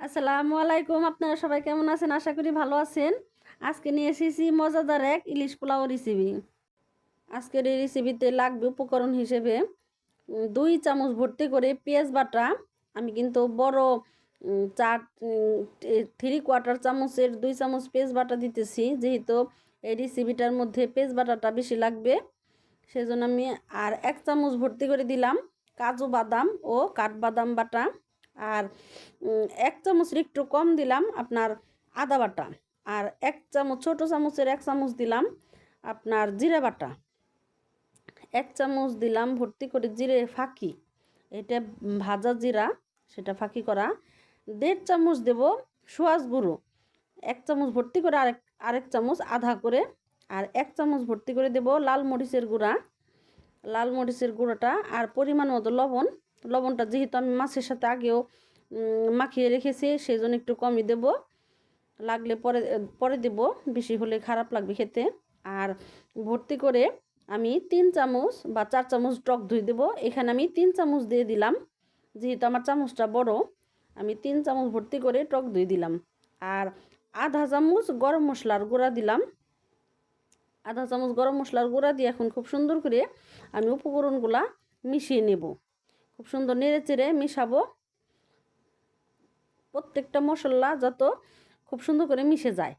আসসালামু আলাইকুম, আপনারা সবাই কেমন আছেন? আশা করি ভালো আছেন। আজকে নিয়ে এসেছি মজাদার এক ইলিশ পোলাও রেসিপি আজকের এই রেসিপিতে লাগবে উপকরণ হিসেবে দুই চামচ ভর্তি করে পেঁয়াজ বাটা। আমি কিন্তু বড় চার থ্রি কোয়ার্টার চামচের দুই চামচ পেঁয়াজ বাটা দিতেছি। যেহেতু এই রেসিপিটার মধ্যে পেঁয়াজ বাটাটা বেশি লাগবে, সেজন্য আমি আর এক চামচ ভর্তি করে দিলাম কাজু বাদাম ও কাঠবাদাম বাটা। আর এক চামচের একটু কম দিলাম আপনার আদা বাটা। আর এক চামচ, ছোটো চামচের এক চামচ দিলাম আপনার জিরা বাটা। এক চামচ দিলাম ভর্তি করে জিরে ফাঁকি। এটা ভাজা জিরা, সেটা ফাঁকি করা। দেড় চামচ দেব সোয়াজ গুঁড়ো। এক চামচ ভর্তি করে আরেক আরেক চামচ আধা করে। আর এক চামচ ভর্তি করে দেব লাল মরিচের গুঁড়া। লাল মরিচের গুঁড়োটা আর পরিমাণ মতো লবণ। লবণটা যেহেতু আমি মাছের সাথে আগেও মাখিয়ে রেখেছি সেই জন্য একটু কমই দেব। লাগলে পরে পরে দেব, বেশি হলে খারাপ লাগবে খেতে। আর ভর্তি করে আমি তিন চামচ বা চার চামচ টক দই দেবো। এখানে আমি তিন চামচ দিয়ে দিলাম। যেহেতু আমার চামচটা বড়, আমি তিন চামচ ভর্তি করে টক দই দিলাম। আর আধা চামচ গরম মশলার গুঁড়া দিলাম। আধা চামচ গরম মশলার গুঁড়া দিয়ে এখন খুব সুন্দর করে আমি উপকরণগুলা মিশিয়ে নেব। খুব সুন্দর নেড়ে চেড়ে মিশাবো। প্রত্যেকটা মশলা যত খুব সুন্দর করে মিশে যায়।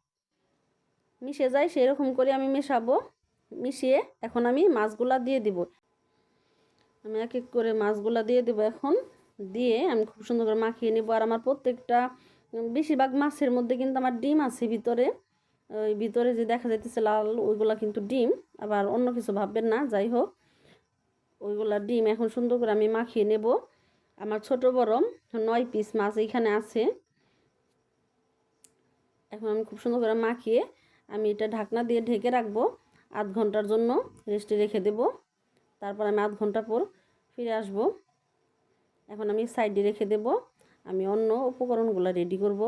মিশে যায় সেই রকম করে আমি মেশাবো। মিশিয়ে এখন আমি মাছগুলা দিয়ে দিব। আমি এক এক করে মাছগুলা দিয়ে দেবো এখন। দিয়ে আমি খুব সুন্দর করে মাখিয়ে নেব। আর আমার প্রত্যেকটা বেশিরভাগ মাছের মধ্যে কিন্তু আমার ডিম আছে ভিতরে। ওই ভিতরে যে দেখা যাইতেছে লাল, ওইগুলা কিন্তু ডিম। আবার অন্য কিছু ভাববেন না, যাই হোক। ওইগুলা ডিম এখন সুন্দর করে আমি মাখিয়ে নেব। আমার ছোট বড় নয় পিস মাছ এইখানে আছে। এখন আমি খুব সুন্দর করে মাখিয়ে আমি এটা ঢাকনা দিয়ে ঢেকে রাখব। আধ ঘণ্টার জন্য রেস্টে রেখে দেব। তারপর আমি আধ ঘণ্টা পর ফিরে আসব। এখন আমি সাইডে রেখে দেব। আমি অন্য উপকরণগুলো রেডি করব।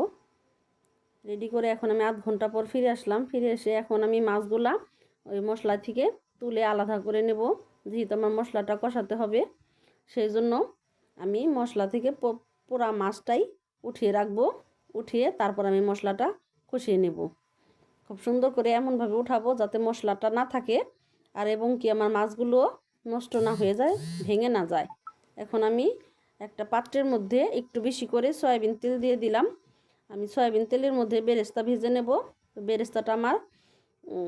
রেডি করে এখন আমি আধ ঘণ্টা পর ফিরে আসলাম। ফিরে এসে এখন আমি মাছগুলা ওই মশলা থেকে তুলে আলাদা করে নেব। যেহেতু আমার মশলাটা কষাতে হবে, সেই জন্য আমি মশলা থেকে প- পুরা মাছটাই উঠিয়ে রাখব, উঠিয়ে তারপর আমি মশলাটা কষিয়ে নেব। খুব সুন্দর করে এমনভাবে উঠাবো যাতে মশলাটা না থাকে আর এবং কি আমার মাছগুলো নষ্ট না হয়ে যায়, ভেঙে না যায়। এখন আমি একটা পাত্রের মধ্যে একটু বেশি করে সয়াবিন তেল দিয়ে দিলাম। আমি সয়াবিন তেলের মধ্যে বেরেস্তা ভেজে নেব। বেরেস্তাটা আমার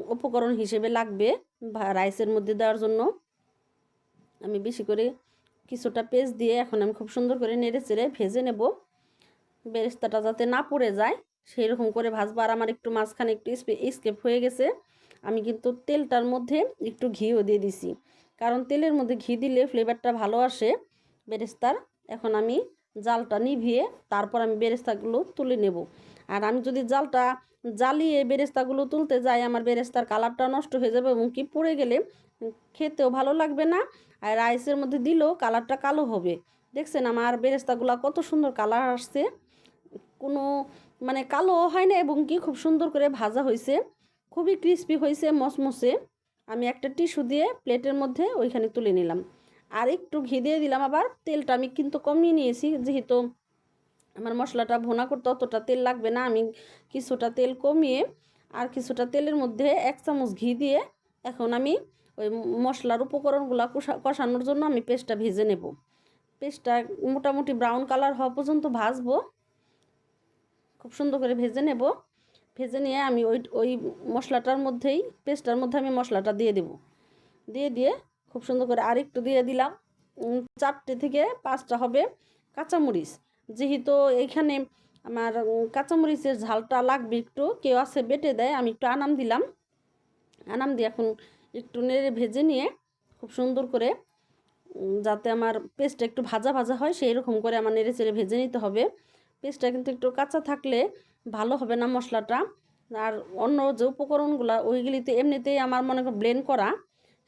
উপকরণ হিসেবে লাগবে রাইসের মধ্যে দেওয়ার জন্য। আমি বেশি করে কিছুটা পেস্ট দিয়ে এখন আমি খুব সুন্দর করে নেড়ে চেড়ে ভেজে নেব। বেরেস্তাটা যাতে না পড়ে যায় সেই রকম করে ভাজবো। আর আমার একটু মাঝখানে একটু স্কেপ হয়ে গেছে। আমি কিন্তু তেলটার মধ্যে একটু ঘিও দিয়ে দিছি। কারণ তেলের মধ্যে ঘি দিলে ফ্লেভারটা ভালো আসে বেরেস্তার। এখন আমি জালটা নিভিয়ে তারপর আমি বেরেস্তাগুলো তুলে নেব। আর আমি যদি জালটা জ্বালিয়ে বেরেস্তাগুলো তুলতে যাই, আমার বেরেস্তার কালারটা নষ্ট হয়ে যাবে এবং কি পুড়ে গেলে খেতেও ভালো লাগবে না। আর রাইসের মধ্যে দিলেও কালারটা কালো হবে। দেখছেন আমার বেরেস্তাগুলো কত সুন্দর কালার আসছে। কোনো মানে কালো হয় না এবং কি খুব সুন্দর করে ভাজা হয়েছে। খুবই ক্রিস্পি হয়েছে মসমসে আমি একটা টিস্যু দিয়ে প্লেটের মধ্যে ওইখানে তুলে নিলাম। আর একটু ঘি দিয়ে দিলাম আবার। তেলটা আমি কিন্তু কমিয়ে নিয়েছি, যেহেতু আমার মশলাটা ভোনা করতে অতটা তেল লাগবে না। আমি কিছুটা তেল কমিয়ে আর কিছুটা তেলের মধ্যে এক চামচ ঘি দিয়ে এখন আমি ওই মশলার উপকরণগুলো কষা, কষানোর জন্য আমি পেস্টটা ভেজে নেব। পেস্টটা মোটামুটি ব্রাউন কালার হওয়া পর্যন্ত ভাজবো। খুব সুন্দর করে ভেজে নেব। ভেজে নিয়ে আমি ওই ওই মশলাটার মধ্যেই, পেস্টটার মধ্যে আমি মশলাটা দিয়ে দেব। দিয়ে দিয়ে খুব সুন্দর করে আরেকটু দিয়ে দিলাম। চারটে থেকে পাঁচটা হবে কাঁচামরিচ। যেহেতু এইখানে আমার কাঁচামরিচের ঝালটা লাগবে একটু, কেউ আছে বেটে দেয়, আমি একটু আনাম দিলাম। আনাম দিয়ে এখন একটু নেড়ে ভেজে নিয়ে খুব সুন্দর করে যাতে আমার পেস্টটা একটু ভাজা ভাজা হয়, সেই রকম করে আমার নেড়ে চেড়ে ভেজে নিতে হবে। পেস্টটা কিন্তু একটু কাঁচা থাকলে ভালো হবে না মশলাটা। আর অন্য যে উপকরণগুলো, ওইগুলিতে এমনিতেই আমার মনে কর ব্লেন্ড করা,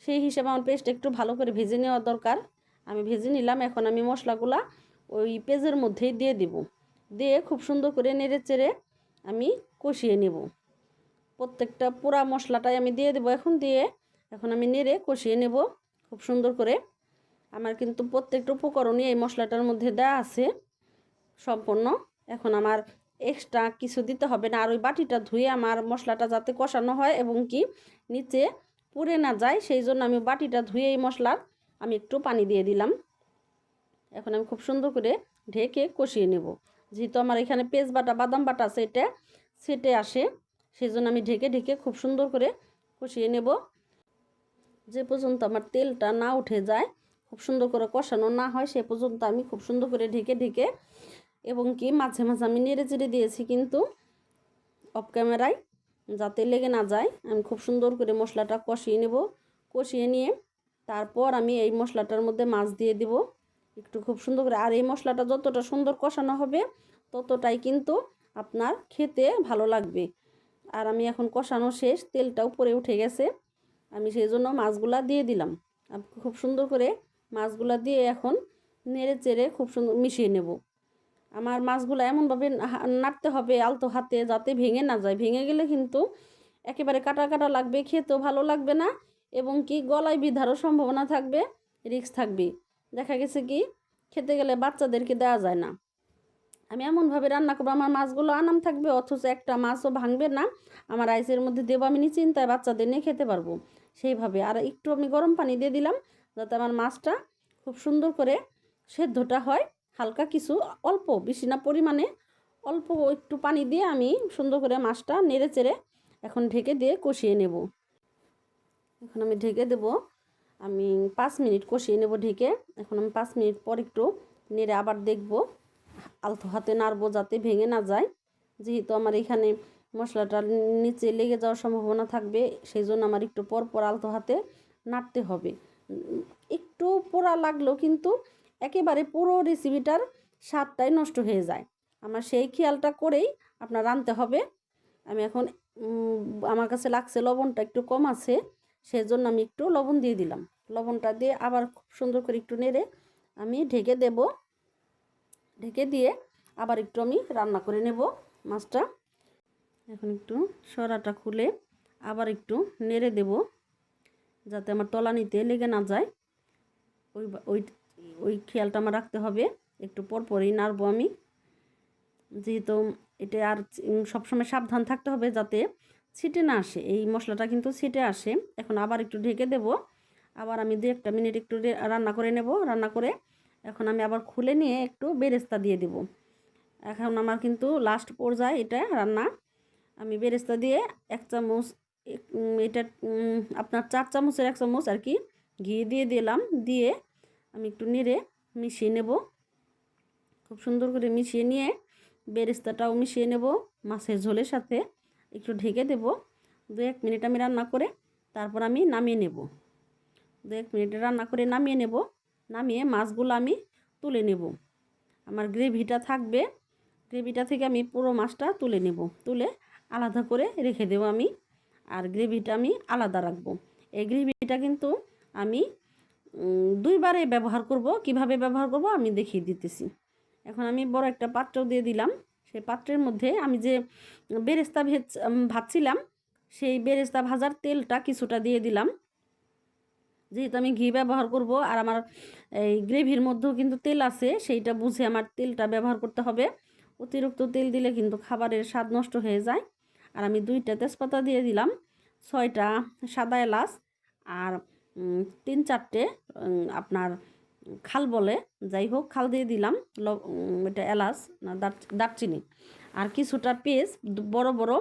সেই হিসেবে আমার পেস্ট একটু ভালো করে ভেজে নেওয়া দরকার। আমি ভেজে নিলাম, এখন আমি মশলাগুলা ওই পেজের মধ্যেই দিয়ে দিব। দিয়ে খুব সুন্দর করে নেড়ে চেড়ে আমি কষিয়ে নেব। প্রত্যেকটা পোড়া মশলাটাই আমি দিয়ে দেবো। এখন দিয়ে এখন আমি নেড়ে কষিয়ে নেব খুব সুন্দর করে। আমার কিন্তু প্রত্যেকটা উপকরণই এই মশলাটার মধ্যে দেওয়া আছে সম্পূর্ণ। এখন আমার এক্সট্রা কিছু দিতে হবে না, আর ওই বাটিটা ধুয়ে আমার মশলাটা যাতে কষানো হয় এবং কি নিচে পুড়ে না যায়, সেই জন্য আমি বাটিটা ধুয়ে এই মশলার আমি একটু পানি দিয়ে দিলাম। এখন আমি খুব সুন্দর করে ঢেকে কষিয়ে নেব। যেহেতু আমার এখানে পেঁয়াজ বাটা, বাদাম বাটা আছে, এটা সেটে আসে, সেই জন্য আমি ঢেকে ঢেকে খুব সুন্দর করে কষিয়ে নেব। যে পর্যন্ত আমার তেলটা না উঠে যায়, খুব সুন্দর করে কষানো না হয়, সে পর্যন্ত আমি খুব সুন্দর করে ঢেকে ঢেকে এবং কি মাঝে মাঝে আমি নেড়ে চেড়ে দিয়েছি কিন্তু অফ ক্যামেরায় যাতে লেগে না যায়, আমি খুব সুন্দর করে মশলাটা কষিয়ে নেব, কষিয়ে নিয়ে তারপর আমি এই মশলাটার মধ্যে মাছ দিয়ে দিব। একটু খুব সুন্দর করে, আর এই মশলাটা যতটা সুন্দর কষানো হবে, ততটাই কিন্তু আপনার খেতে ভালো লাগবে। আর আমি এখন কষানো শেষ, তেলটা উপরে উঠে গেছে। আমি সেই জন্য মাছগুলা দিয়ে দিলাম। খুব সুন্দর করে মাছগুলা দিয়ে এখন নেড়ে চেড়ে খুব সুন্দর মিশিয়ে নেব। আমার মাছগুলো এমনভাবে নাড়তে হবে আলতো হাতে যাতে ভেঙে না যায়। ভেঙে গেলে কিন্তু একেবারে কাটা কাটা লাগবে, খেতেও ভালো লাগবে না এবং কি গলায় বিধারও সম্ভাবনা থাকবে রিক্স থাকবে দেখা গেছে কি, খেতে গেলে বাচ্চাদেরকে দেওয়া যায় না। আমি এমনভাবে রান্না করব, আমার মাছগুলো আনাম থাকবে, অথচ একটা মাছও ভাঙবে না। আমার আইসের মধ্যে দেবো আমি নিশ্চিন্তায় বাচ্চাদের নিয়ে খেতে পারব। সেইভাবে আর একটু আমি গরম পানি দিয়ে দিলাম, যাতে আমার মাছটা খুব সুন্দর করে সেদ্ধটা হয়। হালকা কিছু অল্প, বেশি না পরিমাণে, অল্প একটু পানি দিয়ে আমি সুন্দর করে মাছটা নেড়ে চেড়ে এখন ঢেকে দিয়ে কষিয়ে নেব। এখন আমি ঢেকে দেব, আমি পাঁচ মিনিট কষিয়ে নেব ঢেকে। এখন আমি পাঁচ মিনিট পর একটু নেড়ে আবার দেখব। আলতো হাতে নাড়বো যাতে ভেঙে না যায়। যেহেতু আমার এখানে মশলাটা নিচে লেগে যাওয়ার সম্ভাবনা থাকবে সেই জন্য আমার একটু পর পর আলতো হাতে নাড়তে হবে। একটু পোড়া লাগল কিন্তু একেবারে পুরো রেসিপিটার স্বাদটাই নষ্ট হয়ে যায়। আমার সেই খেয়ালটা করেই আপনার রাঁধতে হবে। আমি এখন আমার কাছে লাগছে লবণটা একটু কম আছে সেই জন্য আমি একটু লবণ দিয়ে দিলাম। লবণটা দিয়ে আবার খুব সুন্দর করে একটু নেড়ে আমি ঢেকে দেব। ঢেকে দিয়ে আবার একটু আমি রান্না করে নেব মাছটা। এখন একটু সরাটা খুলে আবার একটু নেড়ে দেব যাতে আমার তলানিতে লেগে না যায়। ওই ওই ওই খেয়ালটা আমার রাখতে হবে। একটু পরপরই নাড়বো আমি। যেহেতু এটা আর সবসময় সাবধান থাকতে হবে যাতে ছিটে না আসে। এই মশলাটা কিন্তু ছিটে আসে। এখন আবার একটু ঢেকে দেব। আবার আমি দু একটা মিনিট একটু রান্না করে নেব। রান্না করে এখন আমি আবার খুলে নিয়ে একটু বেরেস্তা দিয়ে দেব। এখন আমার কিন্তু লাস্ট পর্যায়ে এটা রান্না। আমি বেরেস্তা দিয়ে এক চামচ এটা আপনার চার চামচের এক চামচ আর কি ঘি দিয়ে দিলাম। দিয়ে আমি একটু নেড়ে মিশিয়ে নেব। খুব সুন্দর করে মিশিয়ে নিয়ে বেরেস্তাটাও মিশিয়ে নেব। মাছের ঝোলের সাথে একটু ঢেকে দেব। দু এক মিনিট আমি রান্না করে তারপর আমি নামিয়ে নেব। দু এক মিনিট রান্না করে নামিয়ে নেব। নামিয়ে মাছগুলো আমি তুলে নেব। আমার গ্রেভিটা থাকবে, গ্রেভিটা থেকে আমি পুরো মাছটা তুলে নেব। তুলে আলাদা করে রেখে দেবো আমি আর গ্রেভিটা আমি আলাদা রাখব। এই গ্রেভিটা কিন্তু আমি দুইবারে ব্যবহার করব। কীভাবে ব্যবহার করব আমি দেখিয়ে দিতেছি। এখন আমি বড় একটা পাত্র দিয়ে দিলাম। সেই পাত্রের মধ্যে আমি যে বেরেস্তা ভেজ ভাজছিলাম, সেই বেরেস্তা ভাজার তেলটা কিছুটা দিয়ে দিলাম। যেহেতু আমি ঘি ব্যবহার করব আর আমার এই গ্রেভির মধ্যেও কিন্তু তেল আছে, সেইটা বুঝে আমার তেলটা ব্যবহার করতে হবে। অতিরিক্ত তেল দিলে কিন্তু খাবারের স্বাদ নষ্ট হয়ে যায়। আর আমি দুইটা তেজপাতা দিয়ে দিলাম, ছয়টা সাদা এলাচ আর তিন চারটে আপনার খাল বলে, যাই হোক খাল দিয়ে দিলাম এটা এলাচ না দারচিনি। আর কিছুটা পেঁয়াজ বড় বড়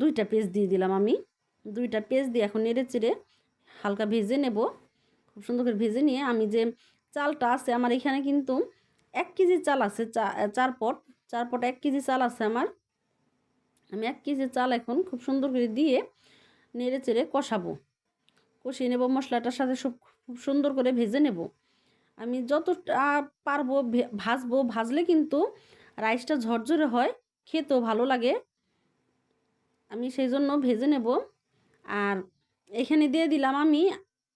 দুইটা পেঁয়াজ দিয়ে দিলাম আমি। দুইটা পেঁয়াজ দিয়ে এখন নেড়ে চেড়ে হালকা ভেজে নেব। খুব সুন্দর করে ভেজে নিয়ে আমি যে চালটা আছে, আমার এখানে কিন্তু এক কেজি চাল আছে চার পট চার পট এক কেজি চাল আছে আমার। আমি এক কেজি চাল এখন খুব সুন্দর করে দিয়ে নেড়ে চেড়ে কষাবো। কষিয়ে নেব, মশলাটার সাথে সব খুব সুন্দর করে ভেজে নেব। আমি যতটা পারব ভাজবো, ভাজলে কিন্তু রাইসটা ঝরঝরে হয়, খেতেও ভালো লাগে। আমি সেই জন্য ভেজে নেব। আর এখানে দিয়ে দিলাম আমি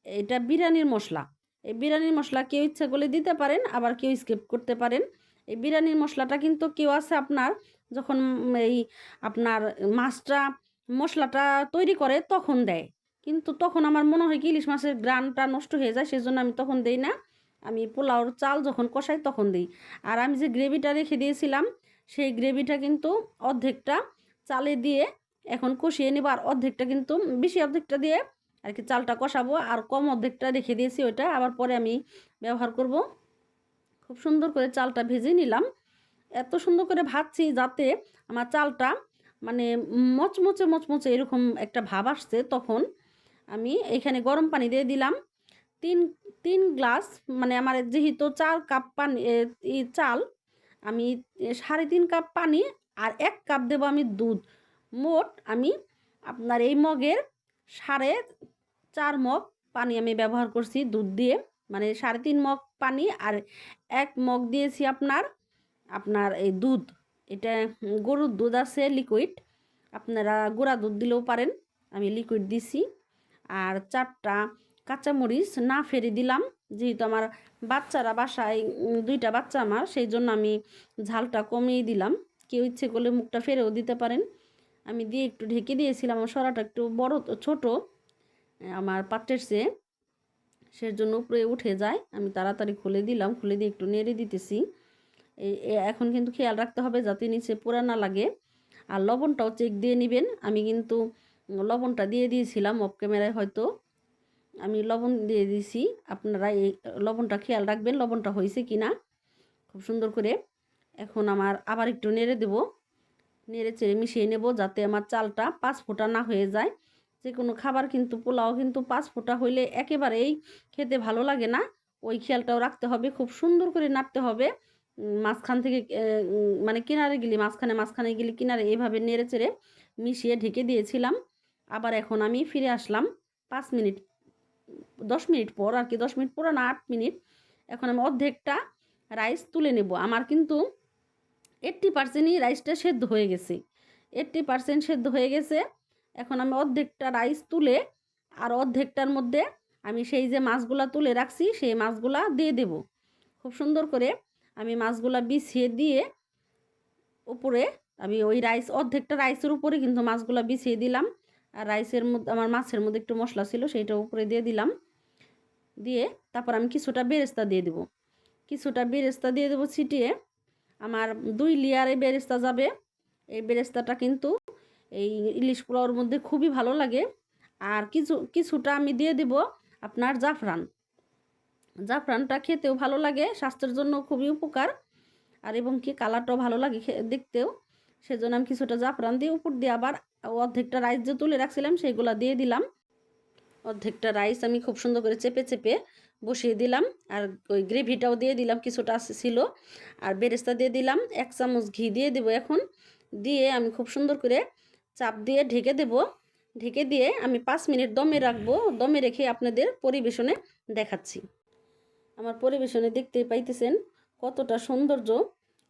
এটা বিরিয়ানির মশলা। এই বিরিয়ানির মশলা কেউ ইচ্ছা করলে দিতে পারেন, আবার কেউ স্কিপ করতে পারেন। এই বিরিয়ানির মশলাটা কিন্তু কেউ আছে আপনার যখন এই আপনার মাছটা মশলাটা তৈরি করে তখন দেয়। কিন্তু তখন আমার মনে হয় কি, ইলিশ মাছের গ্রানটা নষ্ট হয়ে যায়, সেজন্য আমি তখন দেই না। আমি পোলাওর চাল যখন কষাই তখন দিই। আর আমি যে গ্রেভিটা রেখে দিয়েছিলাম, সেই গ্রেভিটা কিন্তু অর্ধেকটা চালে দিয়ে এখন কষিয়ে নেব আর অর্ধেকটা কিন্তু বেশি অর্ধেকটা দিয়ে আর কি চালটা কষাবো আর কম অর্ধেকটা রেখে দিয়েছি ওইটা, আবার পরে আমি ব্যবহার করব। খুব সুন্দর করে চালটা ভেজে নিলাম। এত সুন্দর করে ভাজছি যাতে আমার চালটা মানে মচমচে মচমচে এরকম একটা ভাব আসছে তখন আমি এখানে গরম পানি দিয়ে দিলাম। তিন তিন গ্লাস মানে আমার যেহেতু চার কাপ পানি চাল, আমি সাড়ে তিন কাপ পানি আর এক কাপ দেবো আমি দুধ। মোট আমি আপনার এই মগের সাড়ে চার মগ পানি আমি ব্যবহার করছি দুধ দিয়ে। মানে সাড়ে তিন মগ পানি আর এক মগ দিয়েছি আপনার আপনার এই দুধ। এটা গরুর দুধ আছে লিকুইড আপনারা গুঁড়া দুধ দিলেও পারেন, আমি লিকুইড দিছি। আর চারটা কাঁচামরিচ না ফেরি দিলাম, যেহেতু আমার বাচ্চারা বাসায় দুইটা বাচ্চা আমার, সেই জন্য আমি ঝালটা কমিয়ে দিলাম। কেউ ইচ্ছে করলে মুখটা ফেরেও দিতে পারেন। আমি দিয়ে একটু ঢেকে দিয়েছিলাম, আমার সরাটা একটু বড় ছোট। আমার পাত্রের চেয়ে জন্য উপরে উঠে যায়। আমি তাড়াতাড়ি খুলে দিলাম, খুলে দিয়ে একটু নেড়ে দিতেছি। এখন কিন্তু খেয়াল রাখতে হবে যাতে নিচে পোড়া না লাগে। আর লবণটাও চেক দিয়ে নেবেন। আমি কিন্তু লবণটা দিয়ে দিয়েছিলাম অফ ক্যামেরায় হয়তো। আমি লবণ দিয়ে দিয়েছি আপনারা এই লবণটা খেয়াল রাখবেন, লবণটা হয়েছে কি না খুব সুন্দর করে। এখন আমার আবার একটু নেড়ে দেব। নেড়ে চেড়ে মিশিয়ে নেব যাতে আমার চালটা পাঁচ ফোঁটা না হয়ে যায়। যে কোনো খাবার কিন্তু পোলাও কিন্তু পাঁচ ফোঁটা হইলে একেবারেই খেতে ভালো লাগে না। ওই খেয়ালটাও রাখতে হবে, খুব সুন্দর করে নাড়তে হবে। মাঝখান থেকে মানে কিনারে গেলি, মাঝখানে মাঝখানে গেলি কিনারে এভাবে নেড়ে চেড়ে মিশিয়ে ঢেকে দিয়েছিলাম। আবার এখন আমি ফিরে আসলাম পাঁচ মিনিট, দশ মিনিট পর আর কি, দশ মিনিট পর না আট মিনিট। এখন আমি অর্ধেকটা রাইস তুলে নেব। আমার কিন্তু এইট্টি পার্সেন্টই রাইসটা সেদ্ধ হয়ে গেছে। এইট্টি পার্সেন্ট সেদ্ধ হয়ে গেছে। এখন আমি অর্ধেকটা রাইস তুলে আর অর্ধেকটার মধ্যে আমি সেই যে মাছগুলা তুলে রাখছি, সেই মাছগুলা দিয়ে দেব। খুব সুন্দর করে আমি মাছগুলা বিছিয়ে দিয়ে উপরে আমি ওই রাইস অর্ধেকটা রাইসের উপরে কিন্তু মাছগুলা বিছিয়ে দিলাম। আর রাইসের মধ্যে, আমার মাছের মধ্যে একটু মশলা ছিল, সেইটা উপরে দিয়ে দিলাম। দিয়ে তারপর আমি কিছুটা বেরেস্তা দিয়ে দেবো। কিছুটা বেরেস্তা দিয়ে দেবো ছিটিয়ে। আমার দুই লেয়ারে বেরেস্তা যাবে। এই বেরেস্তাটা কিন্তু এই ইলিশ পোলাওর মধ্যে খুবই ভালো লাগে। আর কিছু, কিছুটা আমি দিয়ে দেব আপনার জাফরান। জাফরানটা খেতেও ভালো লাগে, স্বাস্থ্যের জন্য খুবই উপকার। আর এবং কি কালারটাও ভালো লাগে দেখতেও। সেজন্য আমি কিছুটা জাফরান দিয়ে উপর দিয়ে আবার অর্ধেকটা রাইস যে তুলে রাখছিলাম, সেইগুলো দিয়ে দিলাম। অর্ধেকটা রাইস আমি খুব সুন্দর করে চেপে চেপে বসিয়ে দিলাম আর ওই গ্রেভিটাও দিয়ে দিলাম, কিছুটা ছিল। আর বেরেস্তা দিয়ে দিলাম, এক চামচ ঘি দিয়ে দেবো এখন। দিয়ে আমি খুব সুন্দর করে চাপ দিয়ে ঢেকে দেব। ঢেকে দিয়ে আমি পাঁচ মিনিট দমে রাখব। দমে রেখে আপনাদের পরিবেশনে দেখাচ্ছি। আমার পরিবেশনে দেখতে পাইতেছেন কতটা সৌন্দর্য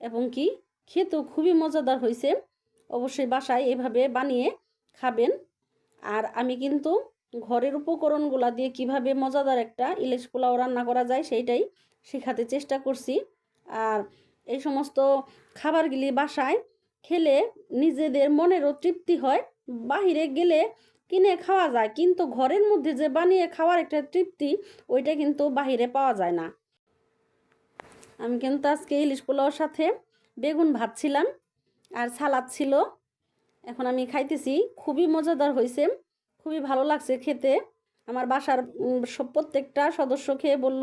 এবং কি খেতেও খুবই মজাদার হয়েছে অবশ্যই বাসায় এভাবে বানিয়ে খাবেন। আর আমি কিন্তু ঘরের উপকরণগুলা দিয়ে কীভাবে মজাদার একটা ইলিশ পোলাও রান্না করা যায় সেইটাই শেখাতে চেষ্টা করছি। আর এই সমস্ত খাবারগুলি বাসায় খেলে নিজেদের মনেরও তৃপ্তি হয়, বাহিরে গেলে কিনে খাওয়া যায়, কিন্তু ঘরের মধ্যে যে বানিয়ে খাওয়ার একটা তৃপ্তি, ওইটা কিন্তু বাহিরে পাওয়া যায় না। আমি কিন্তু আজকে ইলিশ পোলাওর সাথে বেগুন ভাজছিলাম আর সালাদ ছিল। এখন আমি খাইতেছি, খুবই মজাদার হয়েছে খুবই ভালো লাগছে খেতে। আমার বাসার প্রত্যেকটা সদস্য খেয়ে বলল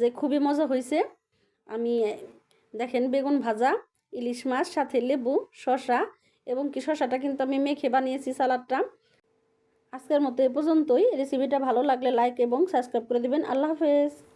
যে খুবই মজা হয়েছে। আমি, দেখেন বেগুন ভাজা, ইলিশ মাছ, সাথে লেবু শশা এবং কি শশাটা কিন্তু আমি মেখে বানিয়েছি সালাদটা। আজকের মতো এ পর্যন্তই। রেসিপিটা ভালো লাগলে লাইক এবং সাবস্ক্রাইব করে দেবেন। আল্লাহ হাফেজ।